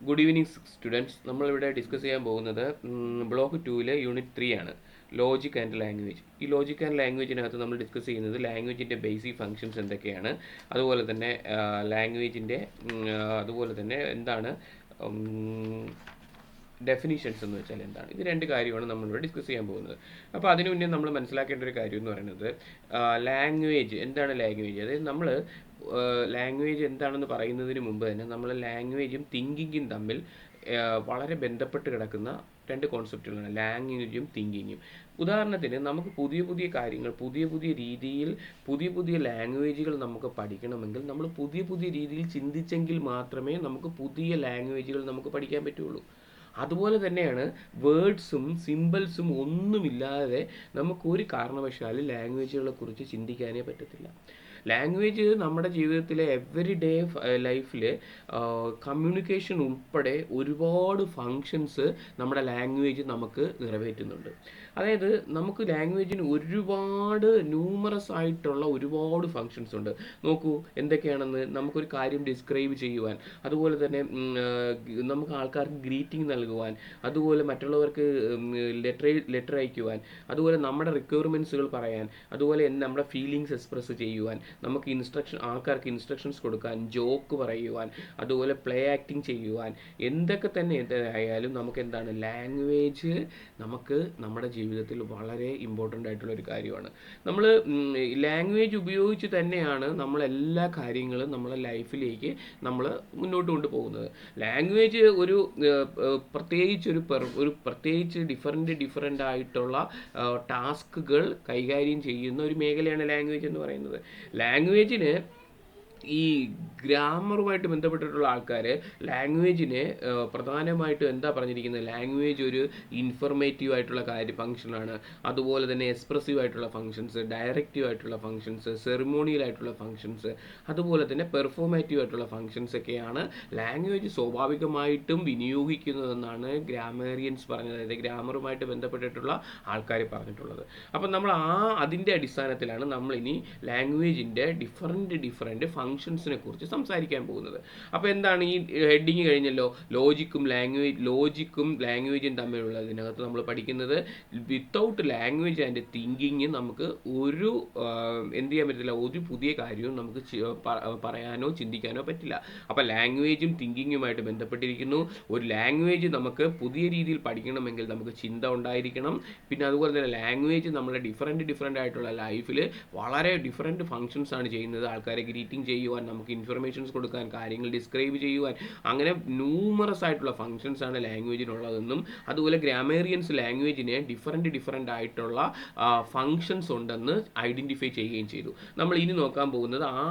Good evening students നമ്മളിവിടെ discuss ചെയ്യാൻ പോകുന്നത് ബ്ലോക്ക് ടൂവിലെ യൂണിറ്റ് ത്രീ ആണ്. ലോജിക് ആൻഡ് ലാംഗ്വേജ് ഈ ലോജിക് ആൻഡ് ലാംഗ്വേജിനകത്ത് നമ്മൾ ഡിസ്കസ് ചെയ്യുന്നത് ലാംഗ്വേജിന്റെ ബേസിക് ഫങ്ഷൻസ് എന്തൊക്കെയാണ് അതുപോലെ തന്നെ ലാംഗ്വേജിന്റെ അതുപോലെ തന്നെ എന്താണ് ഡെഫിനിഷൻസ് എന്ന് വെച്ചാൽ എന്താണ്? ഇത് രണ്ട് കാര്യമാണ് നമ്മളിവിടെ ഡിസ്കസ് ചെയ്യാൻ പോകുന്നത്. അപ്പോൾ അതിനു മുന്നേ നമ്മൾ മനസ്സിലാക്കേണ്ട ഒരു കാര്യം എന്ന് പറയുന്നത് ലാംഗ്വേജ് എന്താണ് ലാംഗ്വേജ് അതായത് നമ്മൾ ലാംഗ്വേജ് എന്താണെന്ന് പറയുന്നതിന് മുമ്പ് തന്നെ നമ്മൾ ലാംഗ്വേജും തിങ്കിങ്ങും തമ്മിൽ വളരെ ബന്ധപ്പെട്ട് കിടക്കുന്ന രണ്ട് കോൺസെപ്റ്റുകളാണ് ലാംഗ്വേജും തിങ്കിങ്ങും ഉദാഹരണത്തിന് നമുക്ക് പുതിയ പുതിയ കാര്യങ്ങൾ പുതിയ പുതിയ രീതിയിൽ പുതിയ പുതിയ ലാംഗ്വേജുകൾ നമുക്ക് പഠിക്കണമെങ്കിൽ നമ്മൾ പുതിയ പുതിയ രീതിയിൽ ചിന്തിച്ചെങ്കിൽ മാത്രമേ നമുക്ക് പുതിയ ലാംഗ്വേജുകൾ നമുക്ക് പഠിക്കാൻ പറ്റുള്ളൂ. അതുപോലെ തന്നെയാണ് വേർഡ്സും സിമ്പിൾസും ഒന്നുമില്ലാതെ നമുക്കൊരു കാരണവശാലും ലാംഗ്വേജുകളെ കുറിച്ച് ചിന്തിക്കാനേ പറ്റത്തില്ല. ലാംഗ്വേജ് നമ്മുടെ ജീവിതത്തിലെ എവറി ഡേ ലൈഫിൽ കമ്മ്യൂണിക്കേഷൻ ഉൾപ്പെടെ ഒരുപാട് ഫങ്ഷൻസ് നമ്മുടെ ലാംഗ്വേജ് നമുക്ക് നിറവേറ്റുന്നുണ്ട്. അതായത് നമുക്ക് ലാംഗ്വേജിന് ഒരുപാട് ന്യൂമറസ് ആയിട്ടുള്ള ഒരുപാട് ഫങ്ഷൻസ് ഉണ്ട്. നോക്കൂ എന്തൊക്കെയാണെന്ന് നമുക്കൊരു കാര്യം ഡിസ്ക്രൈബ് ചെയ്യുവാൻ അതുപോലെ തന്നെ നമുക്ക് ആൾക്കാർക്ക് ഗ്രീറ്റിംഗ് നൽകുവാൻ അതുപോലെ മറ്റുള്ളവർക്ക് ലെറ്റർ ലെറ്റർ അയക്കുവാൻ അതുപോലെ നമ്മുടെ റിക്വയർമെന്റ്സുകൾ പറയാൻ അതുപോലെ നമ്മുടെ ഫീലിങ്സ് എക്സ്പ്രസ് ചെയ്യുവാൻ നമുക്ക് ഇൻസ്ട്രക്ഷൻ ആൾക്കാർക്ക് ഇൻസ്ട്രക്ഷൻസ് കൊടുക്കാൻ ജോക്ക് പറയുവാൻ അതുപോലെ പ്ലേ ആക്ടിങ് ചെയ്യുവാൻ എന്തൊക്കെ തന്നെ ആയാലും നമുക്ക് എന്താണ്? ലാംഗ്വേജ് നമുക്ക് നമ്മുടെ ജീവിതത്തിൽ വളരെ ഇമ്പോർട്ടന്റ് ആയിട്ടുള്ള ഒരു കാര്യമാണ്. നമ്മൾ ലാംഗ്വേജ് ഉപയോഗിച്ച് തന്നെയാണ് നമ്മൾ എല്ലാ കാര്യങ്ങളും നമ്മളെ ലൈഫിലേക്ക് നമ്മൾ മുന്നോട്ട് കൊണ്ടുപോകുന്നത്. ലാംഗ്വേജ് ഒരു പ്രത്യേകിച്ച് ഒരു ഒരു പ്രത്യേകിച്ച് ഡിഫറെന്റ് ഡിഫറെന്റ് ആയിട്ടുള്ള ടാസ്കുകൾ കൈകാര്യം ചെയ്യുന്ന ഒരു മേഖലയാണ് ലാംഗ്വേജ് എന്ന് പറയുന്നത്. ലാംഗ്വേജിന് ഈ ഗ്രാമറുമായിട്ട് ബന്ധപ്പെട്ടിട്ടുള്ള ആൾക്കാർ ലാംഗ്വേജിനെ പ്രധാനമായിട്ടും എന്താ പറഞ്ഞിരിക്കുന്നത്? ലാംഗ്വേജ് ഒരു ഇൻഫർമേറ്റീവ് ആയിട്ടുള്ള കാര്യ ഫംഗ്ഷനാണ് അതുപോലെ തന്നെ എക്സ്പ്രസീവ് ആയിട്ടുള്ള ഫങ്ഷൻസ് ഡയറക്റ്റീവ് ആയിട്ടുള്ള ഫങ്ഷൻസ് സെറിമോണിയൽ ആയിട്ടുള്ള ഫങ്ഷൻസ് അതുപോലെ തന്നെ പെർഫോമേറ്റീവ് ആയിട്ടുള്ള ഫങ്ഷൻസ് ഒക്കെയാണ് ലാംഗ്വേജ് സ്വാഭാവികമായിട്ടും വിനിയോഗിക്കുന്നതെന്നാണ് ഗ്രാമേറിയൻസ് പറഞ്ഞത്. അതായത് ഗ്രാമറുമായിട്ട് ബന്ധപ്പെട്ടിട്ടുള്ള ആൾക്കാർ പറഞ്ഞിട്ടുള്ളത്. അപ്പം നമ്മൾ ആ അതിന്റെ അടിസ്ഥാനത്തിലാണ് നമ്മളിനി ലാംഗ്വേജിന്റെ ഡിഫറെന്റ് ഡിഫറെന്റ് ഫങ്ഷൻസിനെ കുറിച്ച് സംസാരിക്കാൻ പോകുന്നത്. അപ്പോൾ എന്താണ് ഈ ഹെഡിങ് കഴിഞ്ഞല്ലോ? ലോജിക്കും ലാംഗ്വേജ് ലോജിക്കും ലാംഗ്വേജും തമ്മിലുള്ള ഇതിനകത്ത് നമ്മൾ പഠിക്കുന്നത് വിത്തൗട്ട് ലാംഗ്വേജ് ആൻഡ് തിങ്കിങ് നമുക്ക് ഒരു എന്ത് ചെയ്യാൻ പറ്റില്ല ഒരു പുതിയ കാര്യവും നമുക്ക് പറയാനോ ചിന്തിക്കാനോ പറ്റില്ല. അപ്പോൾ ലാംഗ്വേജും തിങ്കിങ്ങുമായിട്ട് ബന്ധപ്പെട്ടിരിക്കുന്നു. ഒരു ലാംഗ്വേജ് നമുക്ക് പുതിയ രീതിയിൽ പഠിക്കണമെങ്കിൽ നമുക്ക് ചിന്ത ഉണ്ടായിരിക്കണം. പിന്നെ അതുപോലെ തന്നെ ലാംഗ്വേജ് നമ്മുടെ ഡിഫറെന്റ് ഡിഫറെന്റ് ആയിട്ടുള്ള ലൈഫിൽ വളരെ ഡിഫറെന്റ് ഫങ്ഷൻസ് ആണ് ചെയ്യുന്നത്. ആൾക്കാരെ ഗ്രീറ്റിംഗ് ചെയ്യുവാൻ നമുക്ക് ഇൻഫർമേഷൻസ് കൊടുക്കാൻ കാര്യങ്ങൾ ഡിസ്ക്രൈബ് ചെയ്യുവാൻ അങ്ങനെ ന്യൂമറസ് ആയിട്ടുള്ള ഫങ്ഷൻസ് ആണ് ലാംഗ്വേജിനുള്ളതെന്നും അതുപോലെ ഗ്രാമേറിയൻസ് ലാംഗ്വേജിനെ ഡിഫറെന്റ് ഡിഫറെന്റ് ആയിട്ടുള്ള ഫങ്ഷൻസ് ഉണ്ടെന്ന് ഐഡന്റിഫൈ ചെയ്യുകയും ചെയ്തു. നമ്മൾ ഇനി നോക്കാൻ പോകുന്നത് ആ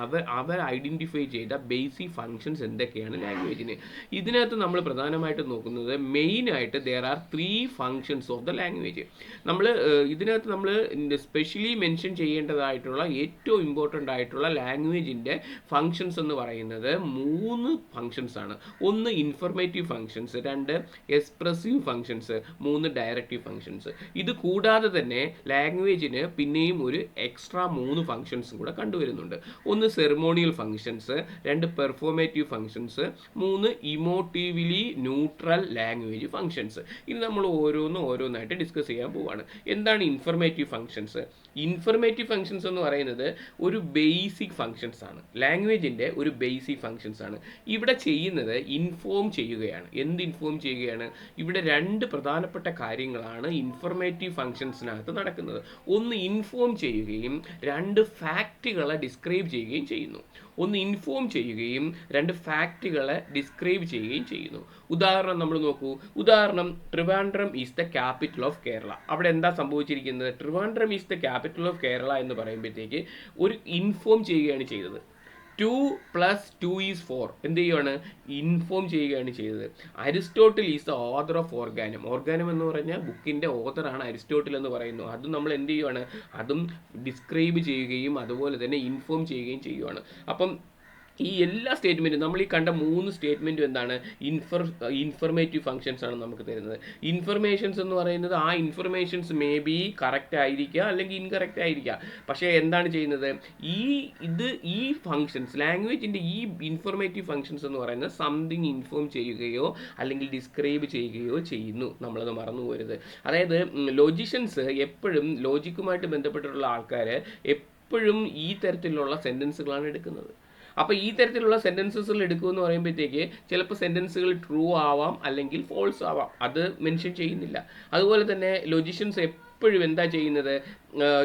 അവർ അവർ ഐഡന്റിഫൈ ചെയ്ത ബേസിക് ഫങ്ഷൻസ് എന്തൊക്കെയാണ് ലാംഗ്വേജിന് ഇതിനകത്ത് നമ്മൾ പ്രധാനമായിട്ട് നോക്കുന്നത് മെയിനായിട്ട് there are three functions of the language നമ്മൾ ഇതിനകത്ത് നമ്മൾ സ്പെഷ്യലി മെൻഷൻ ചെയ്യേണ്ടതായിട്ടുള്ള ഏറ്റവും ഇമ്പോർട്ടന്റ് ആയിട്ടുള്ള ലാംഗ്വേജിന്റെ ഫങ്ഷൻസ് എന്ന് പറയുന്നത് മൂന്ന് ഫങ്ഷൻസ് ആണ്. ഒന്ന് ഇൻഫർമേറ്റീവ് ഫങ്ഷൻസ് രണ്ട് എക്സ്പ്രസീവ് ഫങ്ഷൻസ് മൂന്ന് ഡയറക്റ്റീവ് ഫങ്ഷൻസ് ഇത് കൂടാതെ തന്നെ ലാംഗ്വേജിന് പിന്നെയും ഒരു എക്സ്ട്രാ മൂന്ന് ഫങ്ഷൻസും കൂടെ കണ്ടുവരുന്നുണ്ട്. ഒന്ന് സെറിമോണിയൽ ഫങ്ഷൻസ് രണ്ട് പെർഫോമേറ്റീവ് ഫങ്ഷൻസ് മൂന്ന് ഇമോട്ടീവ്ലി ന്യൂട്രൽ ലാംഗ്വേജ് ഫങ്ഷൻസ് ഇത് നമ്മൾ ഓരോന്നും ഓരോന്നായിട്ട് ഡിസ്കസ് ചെയ്യാൻ പോവുകയാണ് എന്താണ് ഇൻഫർമേറ്റീവ് ഫങ്ഷൻസ് ഇൻഫർമേറ്റീവ് ഫങ്ഷൻസ് എന്ന് പറയുന്നത് ഒരു ബേസിക് ഫങ്ഷൻസ് ആണ്. ലാംഗ്വേജിന്റെ ഒരു ബേസിക് ഫങ്ഷൻസ് ആണ്. ഇവിടെ ചെയ്യുന്നത് ഇൻഫോം ചെയ്യുകയാണ്. എന്ത് ഇൻഫോം ചെയ്യുകയാണ്? ഇവിടെ രണ്ട് പ്രധാനപ്പെട്ട കാര്യങ്ങളാണ് ഇൻഫർമേറ്റീവ് ഫങ്ഷൻസിനകത്ത് നടക്കുന്നത്. ഒന്ന് ഇൻഫോം ചെയ്യുകയും രണ്ട് ഫാക്റ്റുകളെ ഡിസ്ക്രൈബ് ചെയ്യുകയും ചെയ്യുന്നു. ഒന്ന് ഇൻഫോം ചെയ്യുകയും രണ്ട് ഫാക്റ്റുകളെ ഡിസ്ക്രൈബ് ചെയ്യുകയും ചെയ്യുന്നു. ഉദാഹരണം നമ്മൾ നോക്കൂ. ഉദാഹരണം Trivandrum is the capital of Kerala അവിടെ എന്താ സംഭവിച്ചിരിക്കുന്നത്? Trivandrum is the capital of Kerala എന്ന് പറയുമ്പോഴത്തേക്ക് ഒരു ഇൻഫോം ചെയ്യുകയാണ് ചെയ്തത്. Two plus two is four എന്ത് ചെയ്യുകയാണ് ഇൻഫോം ചെയ്യുകയാണ് ചെയ്തത്. Aristotle is the author of Organon Organon എന്ന് പറഞ്ഞാൽ ബുക്കിന്റെ ഓതറാണ് അരിസ്റ്റോട്ടിൽ എന്ന് പറയുന്നു. അതും നമ്മൾ എന്ത് ചെയ്യുകയാണ് അതും ഡിസ്ക്രൈബ് ചെയ്യുകയും അതുപോലെ തന്നെ ഇൻഫോം ചെയ്യുകയും ചെയ്യുകയാണ് അപ്പം ഈ എല്ലാ സ്റ്റേറ്റ്മെന്റും നമ്മൾ ഈ കണ്ട മൂന്ന് സ്റ്റേറ്റ്മെന്റും എന്താണ്? ഇൻഫർ ഇൻഫർമേറ്റീവ് ഫങ്ഷൻസ് ആണ് നമുക്ക് തരുന്നത്. ഇൻഫർമേഷൻസ് എന്ന് പറയുന്നത് ആ ഇൻഫർമേഷൻസ് മേ ബി കറക്റ്റ് ആയിരിക്കുക അല്ലെങ്കിൽ ഇൻകറക്റ്റ് ആയിരിക്കുക പക്ഷേ എന്താണ് ചെയ്യുന്നത്? ഈ ഇത് ഈ ഫങ്ഷൻസ് ലാംഗ്വേജിന്റെ ഈ ഇൻഫർമേറ്റീവ് ഫങ്ഷൻസ് എന്ന് പറയുന്നത് സംതിങ് ഇൻഫോം ചെയ്യുകയോ അല്ലെങ്കിൽ ഡിസ്ക്രൈബ് ചെയ്യുകയോ ചെയ്യുന്നു. നമ്മളത് മറന്നു പോരുത്. അതായത് ലോജിഷ്യൻസ് എപ്പോഴും ലോജിക്കുമായിട്ട് ബന്ധപ്പെട്ടിട്ടുള്ള ആൾക്കാർ എപ്പോഴും ഈ തരത്തിലുള്ള സെന്റൻസുകളാണ് എടുക്കുന്നത്. അപ്പോൾ ഈ തരത്തിലുള്ള സെന്റൻസസുകൾ എടുക്കുമെന്ന് പറയുമ്പോഴത്തേക്ക് ചിലപ്പോൾ സെന്റൻസുകൾ ട്രൂ ആവാം അല്ലെങ്കിൽ ഫോൾസ് ആവാം. അത് മെൻഷൻ ചെയ്യുന്നില്ല. അതുപോലെ തന്നെ ലൊജിഷ്യൻസ് എപ്പോഴും എന്താ ചെയ്യുന്നത്?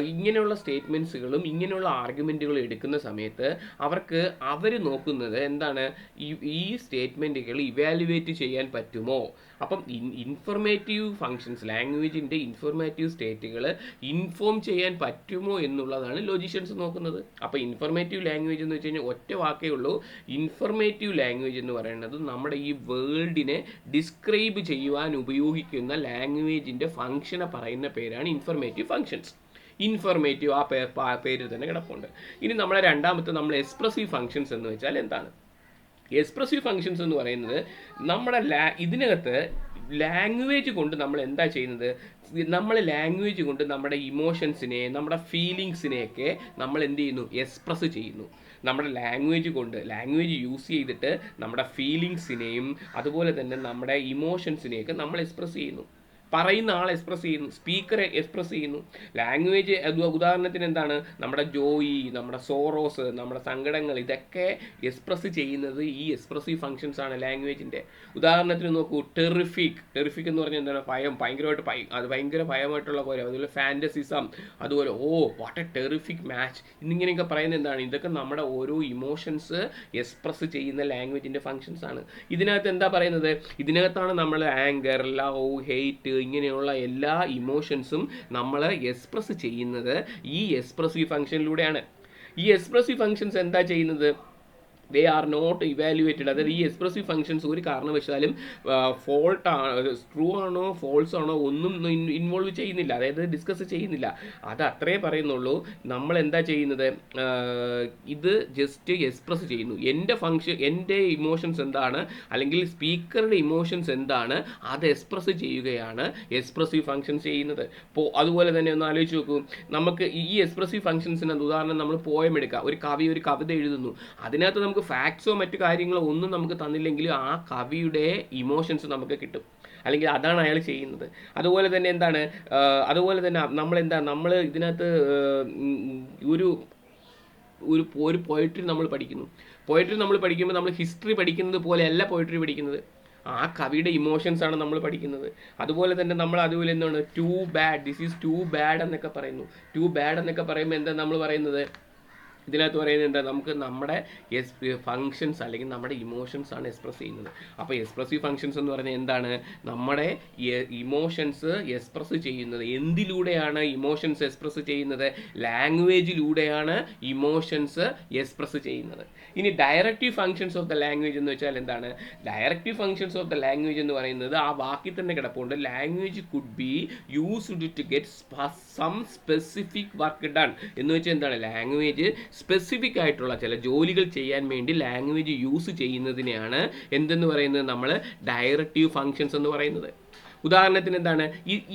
ഇങ്ങനെയുള്ള സ്റ്റേറ്റ്മെന്റ്സുകളും ഇങ്ങനെയുള്ള ആർഗ്യുമെന്റുകളും എടുക്കുന്ന സമയത്ത് അവർക്ക് അവർ നോക്കുന്നത് എന്താണ്? ഈ സ്റ്റേറ്റ്മെന്റുകൾ ഇവാലുവേറ്റ് ചെയ്യാൻ പറ്റുമോ? അപ്പം ഇൻഫർമേറ്റീവ് ഫങ്ഷൻസ് ലാംഗ്വേജിന്റെ ഇൻഫർമേറ്റീവ് സ്റ്റേറ്റുകൾ ഇൻഫോം ചെയ്യാൻ പറ്റുമോ എന്നുള്ളതാണ് ലോജിഷ്യൻസ് നോക്കുന്നത്. അപ്പോൾ ഇൻഫർമേറ്റീവ് ലാംഗ്വേജ് എന്ന് വെച്ച് കഴിഞ്ഞാൽ ഒറ്റ വാക്കേ ഉള്ളൂ. ഇൻഫർമേറ്റീവ് ലാംഗ്വേജ് എന്ന് പറയുന്നത് നമ്മുടെ ഈ വേൾഡിനെ ഡിസ്ക്രൈബ് ചെയ്യുവാൻ ഉപയോഗിക്കുന്ന ലാംഗ്വേജിന്റെ ഫങ്ഷനെ പറയുന്ന പേരാണ് ഇൻഫർമേറ്റീവ് ഫങ്ഷൻസ് ഇൻഫർമേറ്റീവ് ആ പേ പേരിൽ തന്നെ കിടപ്പുണ്ട്. ഇനി നമ്മളെ രണ്ടാമത്തെ നമ്മൾ എക്സ്പ്രസീവ് ഫങ്ഷൻസ് എന്ന് വെച്ചാൽ എന്താണ്? എക്സ്പ്രസീവ് ഫങ്ഷൻസ് എന്ന് പറയുന്നത് നമ്മുടെ ലാ ഇതിനകത്ത് ലാംഗ്വേജ് കൊണ്ട് നമ്മൾ എന്താ ചെയ്യുന്നത്? നമ്മൾ ലാംഗ്വേജ് കൊണ്ട് നമ്മുടെ ഇമോഷൻസിനെ നമ്മുടെ ഫീലിങ്സിനെയൊക്കെ നമ്മൾ എന്ത് ചെയ്യുന്നു? എക്സ്പ്രസ് ചെയ്യുന്നു. നമ്മുടെ ലാംഗ്വേജ് കൊണ്ട് ലാംഗ്വേജ് യൂസ് ചെയ്തിട്ട് നമ്മുടെ ഫീലിങ്സിനെയും അതുപോലെ തന്നെ നമ്മുടെ ഇമോഷൻസിനെയൊക്കെ നമ്മൾ എക്സ്പ്രസ് ചെയ്യുന്നു. പറയുന്ന ആൾ എക്സ്പ്രസ് ചെയ്യുന്നു സ്പീക്കർ എക്സ്പ്രസ് ചെയ്യുന്നു. ലാംഗ്വേജ് ഉദാഹരണത്തിന് എന്താണ്? നമ്മുടെ ജോയി നമ്മുടെ സോറോസ് നമ്മുടെ സങ്കടങ്ങൾ ഇതൊക്കെ എക്സ്പ്രസ് ചെയ്യുന്നത് ഈ എക്സ്പ്രസീവ് ഫങ്ഷൻസ് ആണ് ലാംഗ്വേജിന്റെ ഉദാഹരണത്തിന് നോക്കൂ ടെറിഫിക് ടെറിഫിക് എന്ന് പറഞ്ഞാൽ എന്താണ്? ഭയം ഭയങ്കരമായിട്ട് ഭയം അത് ഭയങ്കര ഭയമായിട്ടുള്ള പോലെ അതുപോലെ ഫാന്റസിസം അതുപോലെ oh what a terrific match എന്നിങ്ങനെയൊക്കെ പറയുന്നത് എന്താണ്? ഇതൊക്കെ നമ്മുടെ ഓരോ ഇമോഷൻസ് എക്സ്പ്രസ് ചെയ്യുന്ന ലാംഗ്വേജിന്റെ ഫങ്ഷൻസ് ആണ്. ഇതിനകത്ത് എന്താ പറയുന്നത്? ഇതിനകത്താണ് നമ്മൾ ആങ്കർ ലവ് ഹെയ്റ്റ് ഇങ്ങനെയുള്ള എല്ലാ ഇമോഷൻസും നമ്മൾ എക്സ്പ്രസ് ചെയ്യുന്നത് ഈ എക്സ്പ്രസീവ് ഫംഗ്ഷനിലൂടെയാണ് ഈ എക്സ്പ്രസീവ് ഫംഗ്ഷൻസ് എന്താ ചെയ്യുന്നത്? ദേ ആർ നോട്ട് ഇവാലുവേറ്റഡ് അതായത് ഈ എക്സ്പ്രസീവ് ഫംഗ്ഷൻസ് ഒരു കാരണവശാലും ഫോൾട്ട് ആണ് ട്രൂ ആണോ ഫോൾസ് ആണോ ഒന്നും ഇൻവോൾവ് ചെയ്യുന്നില്ല. അതായത് ഡിസ്കസ് ചെയ്യുന്നില്ല. അത് അത്രേ പറയുന്നുള്ളൂ. നമ്മൾ എന്താ ചെയ്യുന്നത്? ഇത് ജസ്റ്റ് എക്സ്പ്രസ് ചെയ്യുന്നു. എന്റെ ഫംഗ്ഷൻ എന്റെ ഇമോഷൻസ് എന്താണ്? അല്ലെങ്കിൽ സ്പീക്കറുടെ ഇമോഷൻസ് എന്താണ്? അത് എക്സ്പ്രസ് ചെയ്യുകയാണ് എക്സ്പ്രസീവ് ഫംഗ്ഷൻസ് ചെയ്യുന്നത്. ഇപ്പോൾ അതുപോലെ തന്നെ ഒന്ന് ആലോചിച്ച് നോക്കൂ. നമുക്ക് ഈ എക്സ്പ്രസീവ് ഫംഗ്ഷൻസിന് ഉദാഹരണം നമ്മൾ പോയം എടുക്കുക ഒരു കവി ഒരു കവിത എഴുതുന്നു. അതിനകത്ത് നമുക്ക് ഫാക്ട്സോ മറ്റു കാര്യങ്ങളോ ഒന്നും നമുക്ക് തന്നില്ലെങ്കിലും ആ കവിയുടെ ഇമോഷൻസ് നമുക്ക് കിട്ടും. അല്ലെങ്കിൽ അതാണ് അയാൾ ചെയ്യുന്നത്. അതുപോലെ തന്നെ എന്താണ് അതുപോലെ തന്നെ നമ്മൾ എന്താ നമ്മൾ ഇതിനകത്ത് ഒരു ഒരു ഒരു പോയിട്രി നമ്മൾ പഠിക്കുന്നു. പോയട്രി നമ്മൾ പഠിക്കുമ്പോൾ നമ്മൾ ഹിസ്റ്ററി പഠിക്കുന്നത് പോലെയല്ല പോയട്രി പഠിക്കുന്നത്. ആ കവിയുടെ ഇമോഷൻസ് ആണ് നമ്മൾ പഠിക്കുന്നത്. അതുപോലെ തന്നെ നമ്മൾ അതുപോലെ എന്താണ് too bad this is too bad എന്നൊക്കെ പറയുന്നു. ടു ബാഡ് എന്നൊക്കെ പറയുമ്പോൾ എന്താ നമ്മൾ പറയുന്നത്? ഇതിനകത്ത് പറയുന്നത് നമുക്ക് നമ്മുടെ എസ് ഫങ്ഷൻസ് അല്ലെങ്കിൽ നമ്മുടെ ഇമോഷൻസ് ആണ് എക്സ്പ്രസ് ചെയ്യുന്നത്. അപ്പോൾ എക്സ്പ്രസീവ് ഫങ്ഷൻസ് എന്ന് പറഞ്ഞാൽ എന്താണ്? നമ്മുടെ ഇമോഷൻസ് എക്സ്പ്രസ് ചെയ്യുന്നത്. എന്തിലൂടെയാണ് ഇമോഷൻസ് എക്സ്പ്രസ് ചെയ്യുന്നത്? ലാംഗ്വേജിലൂടെയാണ് ഇമോഷൻസ് എക്സ്പ്രസ് ചെയ്യുന്നത്. ഇനി directive functions of the language എന്ന് വെച്ചാൽ എന്താണ്? Directive functions of the language എന്ന് പറയുന്നത് ആ വാക്കിൽ തന്നെ കിടപ്പുണ്ട്. Language could be used to get some specific work done എന്ന് വെച്ചാൽ എന്താണ്? ലാംഗ്വേജ് സ്പെസിഫിക് ആയിട്ടുള്ള ചില ജോലികൾ ചെയ്യാൻ വേണ്ടി ലാംഗ്വേജ് യൂസ് ചെയ്യുന്നതിനെയാണ് എന്തെന്ന് പറയുന്നത് നമ്മൾ ഡയറക്റ്റീവ് ഫങ്ഷൻസ് എന്ന് പറയുന്നത്. ഉദാഹരണത്തിന് എന്താണ്?